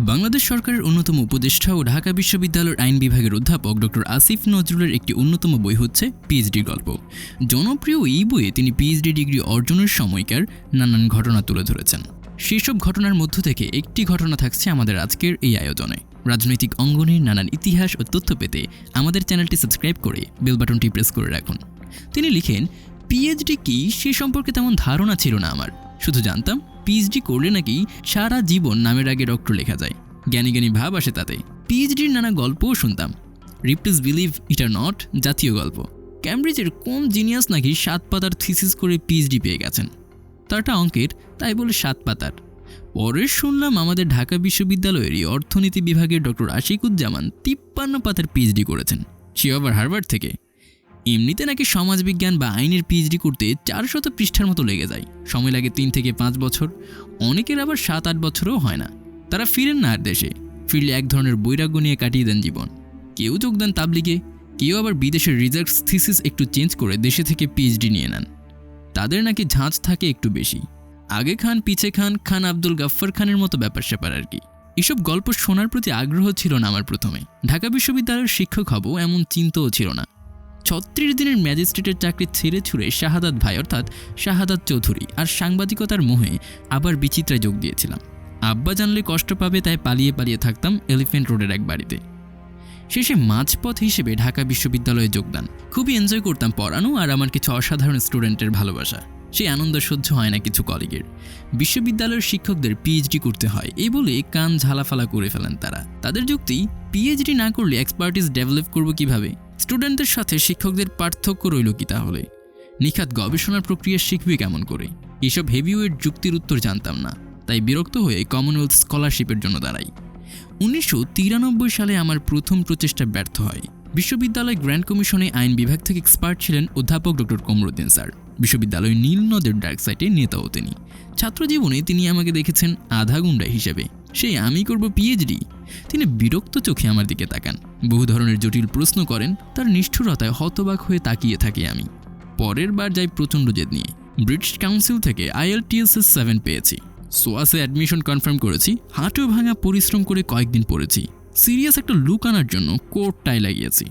বাংলাদেশ সরকারের অন্যতম উপদেষ্টা ও ঢাকা বিশ্ববিদ্যালয়ের আইন বিভাগের অধ্যাপক ডক্টর আসিফ নজরুলের একটি অন্যতম বই হচ্ছে পিএইচডি গল্প। জনপ্রিয় এই বইয়ে তিনি পিএইচডি ডিগ্রি অর্জনের সময়কার নানান ঘটনা তুলে ধরেছেন। সেসব ঘটনার মধ্য থেকে একটি ঘটনা থাকছে আমাদের আজকের এই আয়োজনে। রাজনৈতিক অঙ্গনের নানান ইতিহাস ও তথ্য পেতে আমাদের চ্যানেলটি সাবস্ক্রাইব করে বেল বাটনটি প্রেস করে রাখুন। তিনি লিখেন, পিএইচডি কি সে সম্পর্কে তেমন ধারণা ছিল না আমার। শুধু জানতাম পিএইচডি করলে নাকি সারা জীবন নামের আগে ডক্টর লেখা যায়। জ্ঞানী জ্ঞানী ভাব আসে তাতে। পিএইচডির নানা গল্পও শুনতাম। রিপ্লেস বিলিভ ইটা নট জাতীয় গল্প। ক্যামব্রিজের কোন জিনিয়াস নাকি সাত পাতার থিসিস করে পিএইচডি পেয়ে গেছেন? তারটা অঙ্কের, তাই বলে সাত পাতার পরে শুনলাম আমাদের ঢাকা বিশ্ববিদ্যালয়েরই অর্থনীতি বিভাগের ডক্টর আশিকুজ্জামান তিপ্পান্ন পাতার পিএইচডি করেছেন, সে আবার হার্ভার্ড থেকে। এমনিতে নাকি সমাজবিজ্ঞান বা আইনের পিএইচডি করতে চারশত পৃষ্ঠার মতো লেগে যায়। সময় লাগে তিন থেকে পাঁচ বছর। অনেকের আবার সাত আট বছরও হয় না। তারা ফিরেন না আর দেশে। ফিরলে এক ধরনের বৈরাগ্য নিয়ে কাটিয়ে দেন জীবন। কেউ যোগ দেন তাবলিগে, কেউ আবার বিদেশের রিজার্চ থিসিস একটু চেঞ্জ করে দেশে থেকে পিএইচডি নিয়ে নেন। তাদের নাকি ঝাঁজ থাকে একটু বেশি। আগে খান, পিছে খান খান আব্দুল গাফফার খানের মতো ব্যাপার স্যাপার আর কি। এসব গল্প শোনার প্রতি আগ্রহ ছিল না আমার প্রথমে। ঢাকা বিশ্ববিদ্যালয়ের শিক্ষক হব এমন চিন্তাও ছিল না। ছত্রিশ দিনের ম্যাজিস্ট্রেটের চাকরি ছেড়ে ছুড়ে শাহাদাত ভাই, অর্থাৎ শাহাদাত চৌধুরী আর সাংবাদিকতার মোহে আবার বিচিত্রায় যোগ দিয়েছিলাম। আব্বা জানলে কষ্ট পাবে, তাই পালিয়ে পালিয়ে থাকতাম এলিফেন্ট রোডের এক বাড়িতে। শেষে মাঝপথ হিসেবে ঢাকা বিশ্ববিদ্যালয়ে যোগদান। খুবই এনজয় করতাম পড়ানো আর আমার কিছু অসাধারণ স্টুডেন্টের ভালোবাসা। সেই আনন্দ সহ্য হয় না কিছু কলিগের। বিশ্ববিদ্যালয়ের শিক্ষকদের পিএইচডি করতে হয় এই বলে কান ঝালাফালা করে ফেলেন তারা। তাদের যুক্তি পিএইচডি না করলে এক্সপার্টিস ডেভেলপ করব কীভাবে? স্টুডেন্টদের সাথে শিক্ষকদের পার্থক্য রইল কি তাহলে? নিখাত গবেষণার প্রক্রিয়া শিখবে কেমন করে? এসব হেভিওয়েট যুক্তির উত্তর জানতাম না, তাই বিরক্ত হয়ে কমনওয়েলথ স্কলারশিপের জন্য দাঁড়াই। উনিশশো তিরানব্বই সালে আমার প্রথম প্রচেষ্টা ব্যর্থ হয়। বিশ্ববিদ্যালয় গ্র্যান্ড কমিশনে আইন বিভাগ থেকে এক্সপার্ট ছিলেন অধ্যাপক ডক্টর কমরুদ্দিন স্যার। বিশ্ববিদ্যালয় নীল নদের ডার্ক সাইটে নেতাও তিনি। ছাত্রজীবনে তিনি আমাকে দেখেছেন আধা গুন্ডা হিসেবে। সেই আমি করব পিএইচডি তিনি বিরক্ত চোখে আমার দিকে তাকান। বহু ধরনের জটিল প্রশ্ন করেন, তার নিষ্ঠুরতায় হতবাক হয়ে তাকিয়ে থাকি আমি। পরের বার যাই প্রচণ্ড জেদ নিয়ে। ব্রিটিশ কাউন্সিল থেকে আইএলটিএসএস সেভেন পেয়েছি। সোয়াসে অ্যাডমিশন কনফার্ম করেছি, হাঁটু ভাঙা পরিশ্রম করে কয়েকদিন পড়েছি। সিরিয়াস একটা লুক আনার জন্য কোর্টটাই লাগিয়েছি।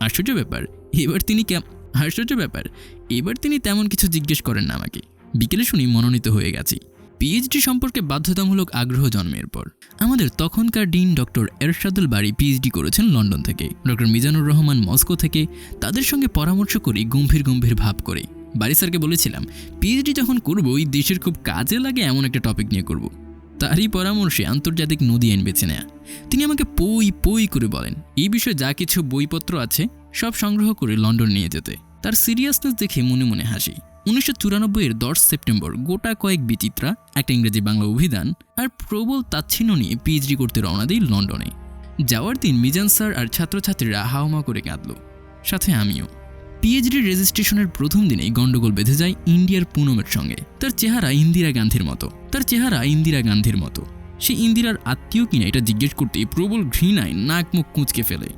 আশ্চর্য ব্যাপার, এবার তিনি আশ্চর্য ব্যাপার, এবার তিনি তেমন কিছু জিজ্ঞেস করেন না আমাকে। বিকেলে শুনি মনোনীত হয়ে গেছি। পিএইচডি সম্পর্কে বাধ্যতামূলক আগ্রহ জন্মের পর, আমাদের তখনকার ডিন ডক্টর এরশাদুল বাড়ি পিএইচডি করেছেন লন্ডন থেকে। ডক্টর মিজানুর রহমান মস্কো থেকে তাদের সঙ্গে পরামর্শ করি, গম্ভীর গম্ভীর ভাব করে। বাড়ি স্যারকে বলেছিলাম পিএইচডি যখন করব, এই দেশের খুব কাজে লাগে এমন একটা টপিক নিয়ে করব। তারই পরামর্শে আন্তর্জাতিক নদী আইন বেছে নেয়া। তিনি আমাকে পই পই করে বলেন, এই বিষয়ে যা কিছু বইপত্র আছে, সব সংগ্রহ করে লন্ডন নিয়ে যেতে। তার সিরিয়াসনেস দেখে মনে মনে হাসি। উনিশশো চুরানব্বইয়ের দশ সেপ্টেম্বর গোটা কয়েক বিচিত্রা একটা ইংরেজি বাংলা অভিধান আর প্রবল তাচ্ছিন্ন নিয়ে পিএইচডি করতে রওনা দিই লন্ডনে। যাওয়ার দিন মিজান স্যার আর ছাত্রছাত্রীরা হাওমা করে কাঁদল। সাথে আমিও। পিএইচডি রেজিস্ট্রেশনের প্রথম দিনেই গন্ডগোল বেঁধে যায় ইন্ডিয়ার পুনমের সঙ্গে। তার চেহারা ইন্দিরা গান্ধীর মতো। তার চেহারা ইন্দিরা গান্ধীর মতো। সে ইন্দিরার আত্মীয় কিনা এটা জিজ্ঞেস করতেই প্রবল ঘৃণায় নাক মুখ কুঁচকে ফেলে।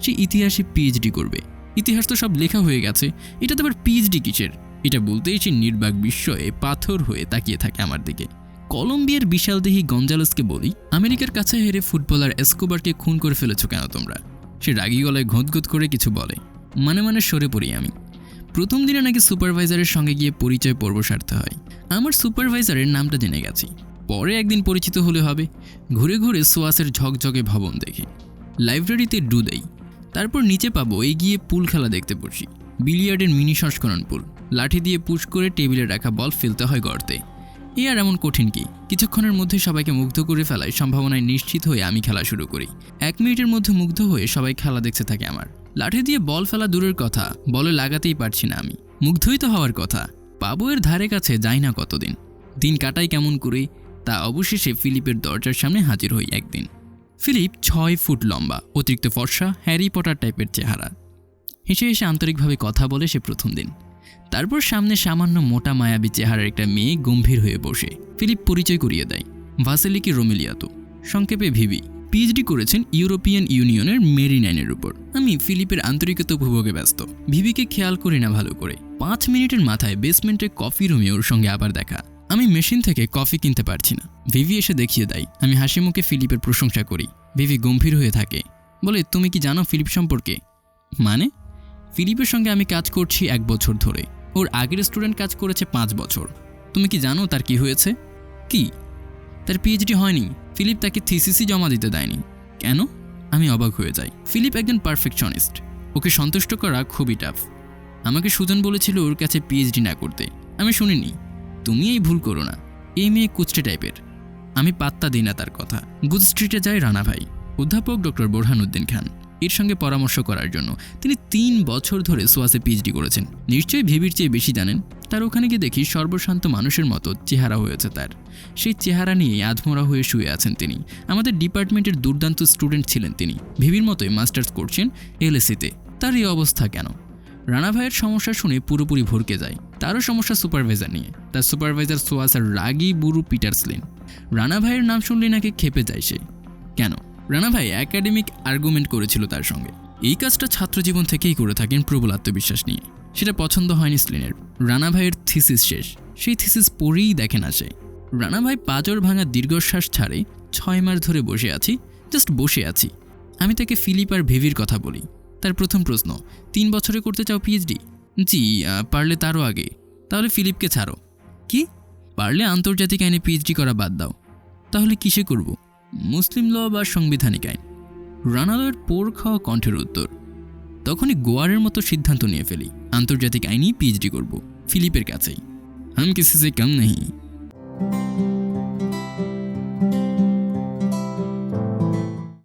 সে ইতিহাসে পিএইচডি করবে। ইতিহাস তো সব লেখা হয়ে গেছে। এটাতে আবার পিএইচডি কিসের? এটা বলতেই সে নির্বাক বিস্ময়ে পাথর হয়ে তাকিয়ে থাকে আমার দিকে। কলম্বিয়ার বিশালদেহী গঞ্জালসকে বলি, আমেরিকার কাছে হেরে ফুটবলার এসকোবারকে খুন করে ফেলেছো কেন তোমরা? সে রাগি গলায় ঘোঁত করে কিছু বলে। মানে মানে সরে পড়ি আমি। প্রথম দিনে নাকি সুপারভাইজারের সঙ্গে গিয়ে পরিচয় পর্ব সারতে হয়। আমার সুপারভাইজারের নামটা জেনে গেছি। পরে একদিন পরিচিত হলে হবে। ঘুরে ঘুরে সোয়াসের ঝকঝকে ভবন দেখি। লাইব্রেরিতে ডু দেই। তারপর নিচে পাবো এগিয়ে পুল খেলা দেখতে বসি। বিলিয়ার্ডের মিনি সংস্করণ পুল। লাঠি দিয়ে পুশ করে টেবিলে রাখা বল ফেলতে হয় গর্তে। এ আর এমন কঠিন কি? কিছুক্ষণের মধ্যে সবাইকে মুগ্ধ করে ফেলায় সম্ভাবনায় নিশ্চিত হয়ে আমি খেলা শুরু করি। এক মিনিটের মধ্যে মুগ্ধ হয়ে সবাই খেলা দেখতে থাকে আমার। লাঠি দিয়ে বল ফেলা দূরের কথা, বলে লাগাতেই পারছি না আমি। মুগ্ধই তো হওয়ার কথা। পাবো ধারে কাছে যাই না কতদিন। দিন কাটাই কেমন করে, তা অবশেষে ফিলিপের দরজার সামনে হাজির হই একদিন। ফিলিপ ছয় ফুট লম্বা, অতিরিক্ত ফর্সা, হ্যারি পটার টাইপের চেহারা। হেসে হেসে আন্তরিকভাবে কথা বলে সে প্রথম দিন। তারপর সামনে সামান্য মোটা মায়াবী চেহারার একটা মেয়ে গম্ভীর হয়ে বসে। ফিলিপ পরিচয় করিয়ে দেয়। ভাসেলিকি রোমেলিয়াতো। সংক্ষেপে ভিভি পিএইচডি করেছেন ইউরোপিয়ান ইউনিয়নের মেরিনাইনের উপর। আমি ফিলিপের আন্তরিকতা উপভোগে ব্যস্ত। ভিভিকে খেয়াল করি না ভালো করে। পাঁচ মিনিটের মাথায় বেসমেন্টে কফি রুমে ওর সঙ্গে আবার দেখা। আমি মেশিন থেকে কফি কিনতে পারছি না। ভিভি এসে দেখিয়ে দেয়, আমি হাসি মুখে ফিলিপের প্রশংসা করি। ভিভি গম্ভীর হয়ে থাকে। বলে, তুমি কি জানো ফিলিপ সম্পর্কে? মানে? ফিলিপের সঙ্গে আমি কাজ করছি এক বছর ধরে। ওর আগের স্টুডেন্ট কাজ করেছে পাঁচ বছর। তুমি কি জানো তার কি হয়েছে? কি? তার পিএইচডি হয়নি। ফিলিপ তাকে থিসিসই জমা দিতে দেয়নি। কেন? আমি অবাক হয়ে যাই। ফিলিপ একজন পারফেকশনিস্ট ওকে সন্তুষ্ট করা খুবই টাফ আমাকে সুজন বলেছিল ওর কাছে পিএইচডি না করতে। আমি শুনিনি। তুমি এই ভুল করো না। এই মেয়ে কুচটে টাইপের আমি পাত্তা দিই না তার কথা। গুড স্ট্রিটে যায় রানা ভাই। অধ্যাপক ডক্টর বোরহানুদ্দিন খান। এর সঙ্গে পরামর্শ করার জন্য। তিনি তিন বছর ধরে সোয়াসে পিএইচডি করেছেন। নিশ্চয়ই ভেবির চেয়ে বেশি জানেন। তার ওখানে গিয়ে দেখি সর্বশান্ত মানুষের মতো চেহারা হয়েছে তার। সেই চেহারা নিয়ে আধমরা হয়ে শুয়ে আছেন তিনি। আমাদের ডিপার্টমেন্টের দুর্দান্ত স্টুডেন্ট ছিলেন তিনি। ভিবির মতোই মাস্টার্স করছেন এলএসিতে। তার এই অবস্থা কেন? রানা ভাইয়ের সমস্যা শুনে পুরোপুরি ভরকে যায়। তারও সমস্যা সুপারভাইজার নিয়ে। তার সুপারভাইজার সোয়াসার রাগি বুরু পিটারসলিন রানা ভাইয়ের নাম শুনলে নাকি খেপে যায় সে। কেন? রানা ভাই একাডেমিক আর্গুমেন্ট করেছিল তার সঙ্গে। এই কাজটা ছাত্রজীবন থেকেই করে থাকেন প্রবল আত্মবিশ্বাস নিয়ে। সেটা পছন্দ হয়নি স্লিনের। রানা ভাইয়ের থিসিস শেষ। সেই থিসিস পড়েই দেখে না সে। রানা ভাই পাঁচর ভাঙা দীর্ঘশ্বাস ছাড়ে ছয় মাস ধরে বসে আছি জাস্ট বসে আছি। আমি তাকে ফিলিপ আর ভেভির কথা বলি। তার প্রথম প্রশ্ন, তিন বছরে করতে চাও পিএইচডি জি পারলে তারও আগে। তাহলে ফিলিপকে ছাড়ো। কি? পারলে আন্তর্জাতিক আইনে পিএইচডি করা বাদ দাও। তাহলে কিসে করব? মুসলিম ল বা সাংবিধানিক আইন রানালয়ের পোর খাওয়া কণ্ঠের উত্তর। তখনই গোয়ারের মতো সিদ্ধান্ত নিয়ে ফেলি। আন্তর্জাতিক আইনেই পিএইচডি করব। ফিলিপের কাছেই। হাম কিসি সে কাম নেই